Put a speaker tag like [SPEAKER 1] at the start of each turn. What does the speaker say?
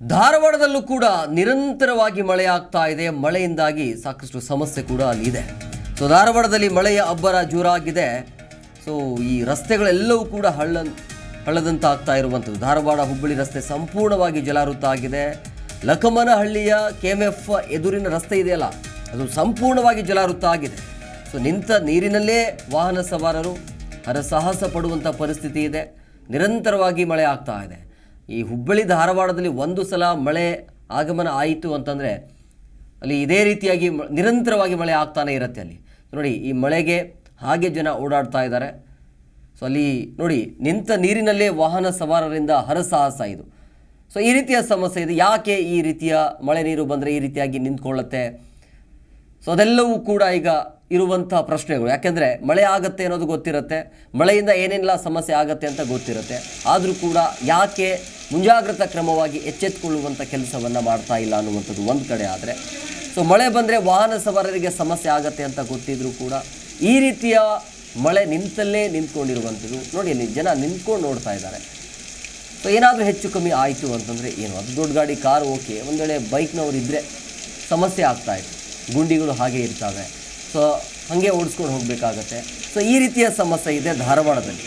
[SPEAKER 1] ಧಾರವಾಡದಲ್ಲೂ ಕೂಡ ನಿರಂತರವಾಗಿ ಮಳೆ ಆಗ್ತಾ ಇದೆ. ಮಳೆಯಿಂದಾಗಿ ಸಾಕಷ್ಟು ಸಮಸ್ಯೆ ಕೂಡ ಅಲ್ಲಿ ಇದೆ. ಸೊ ಧಾರವಾಡದಲ್ಲಿ ಮಳೆಯ ಅಬ್ಬರ ಜೋರಾಗಿದೆ. ಸೊ ಈ ರಸ್ತೆಗಳೆಲ್ಲವೂ ಕೂಡ ಹಳ್ಳ ಹಳ್ಳದಂತ ಆಗ್ತಾ ಇರುವಂಥದ್ದು. ಧಾರವಾಡ ಹುಬ್ಬಳ್ಳಿ ರಸ್ತೆ ಸಂಪೂರ್ಣವಾಗಿ ಜಲಾವೃತ ಆಗಿದೆ. ಲಕಮನಹಳ್ಳಿಯ ಕೆ ಎಂ ಎಫ್ ಎದುರಿನ ರಸ್ತೆ ಇದೆಯಲ್ಲ, ಅದು ಸಂಪೂರ್ಣವಾಗಿ ಜಲಾವೃತ ಆಗಿದೆ. ಸೊ ನಿಂತ ನೀರಿನಲ್ಲೇ ವಾಹನ ಸವಾರರು ಹರಸಾಹಸ ಪಡುವಂಥ ಪರಿಸ್ಥಿತಿ ಇದೆ. ನಿರಂತರವಾಗಿ ಮಳೆ ಆಗ್ತಾ ಇದೆ. ಈ ಹುಬ್ಬಳ್ಳಿ ಧಾರವಾಡದಲ್ಲಿ ಒಂದು ಸಲ ಮಳೆ ಆಗಮನ ಆಯಿತು ಅಂತಂದರೆ ಅಲ್ಲಿ ಇದೇ ರೀತಿಯಾಗಿ ನಿರಂತರವಾಗಿ ಮಳೆ ಆಗ್ತಾನೆ ಇರುತ್ತೆ ಅಲ್ಲಿ. ನೋಡಿ, ಈ ಮಳೆಗೆ ಹಾಗೆ ಜನ ಓಡಾಡ್ತಾ ಇದ್ದಾರೆ. ಸೊ ಅಲ್ಲಿ ನೋಡಿ, ನಿಂತ ನೀರಿನಲ್ಲೇ ವಾಹನ ಸವಾರರಿಂದ ಹರಸಾಹಸ ಇದು. ಸೊ ಈ ರೀತಿಯ ಸಮಸ್ಯೆ ಇದೆ. ಯಾಕೆ ಈ ರೀತಿಯ ಮಳೆ ನೀರು ಬಂದರೆ ಈ ರೀತಿಯಾಗಿ ನಿಂತ್ಕೊಳ್ಳುತ್ತೆ? ಸೊ ಅದೆಲ್ಲವೂ ಕೂಡ ಈಗ ಇರುವಂಥ ಪ್ರಶ್ನೆಗಳು. ಯಾಕೆಂದರೆ ಮಳೆ ಆಗತ್ತೆ ಅನ್ನೋದು ಗೊತ್ತಿರುತ್ತೆ. ಮಳೆಯಿಂದ ಏನೆಲ್ಲ ಸಮಸ್ಯೆ ಆಗುತ್ತೆ ಅಂತ ಗೊತ್ತಿರುತ್ತೆ. ಆದರೂ ಕೂಡ ಯಾಕೆ ಮುಂಜಾಗ್ರತಾ ಕ್ರಮವಾಗಿ ಎಚ್ಚೆತ್ತುಕೊಳ್ಳುವಂಥ ಕೆಲಸವನ್ನು ಮಾಡ್ತಾ ಇಲ್ಲ ಅನ್ನುವಂಥದ್ದು ಒಂದು ಕಡೆ ಆದರೆ. ಸೊ ಮಳೆ ಬಂದರೆ ವಾಹನ ಸವಾರರಿಗೆ ಸಮಸ್ಯೆ ಆಗತ್ತೆ ಅಂತ ಗೊತ್ತಿದ್ರೂ ಕೂಡ ಈ ರೀತಿಯ ಮಳೆ ನಿಂತಲ್ಲೇ ನಿಂತ್ಕೊಂಡಿರುವಂಥದ್ದು ನೋಡಿ, ಅಲ್ಲಿ ಜನ ನಿಂತ್ಕೊಂಡು ನೋಡ್ತಾ ಇದ್ದಾರೆ. ಸೊ ಏನಾದರೂ ಹೆಚ್ಚು ಕಮ್ಮಿ ಆಯಿತು ಅಂತಂದರೆ ಏನು? ಅದು ದೊಡ್ಡ ಗಾಡಿ, ಕಾರ್, ಓಕೆ. ಒಂದು ವೇಳೆ ಬೈಕ್ನವ್ರು ಇದ್ದರೆ ಸಮಸ್ಯೆ ಆಗ್ತಾ ಇತ್ತು ಗುಂಡಿಗಳು ಹಾಗೆ ಇರ್ತವೆ. ಸೊ ಹಾಗೆ ಓಡಿಸ್ಕೊಂಡು ಹೋಗಬೇಕಾಗತ್ತೆ. ಸೊ ಈ ರೀತಿಯ ಸಮಸ್ಯೆ ಇದೆ ಧಾರವಾಡದಲ್ಲಿ.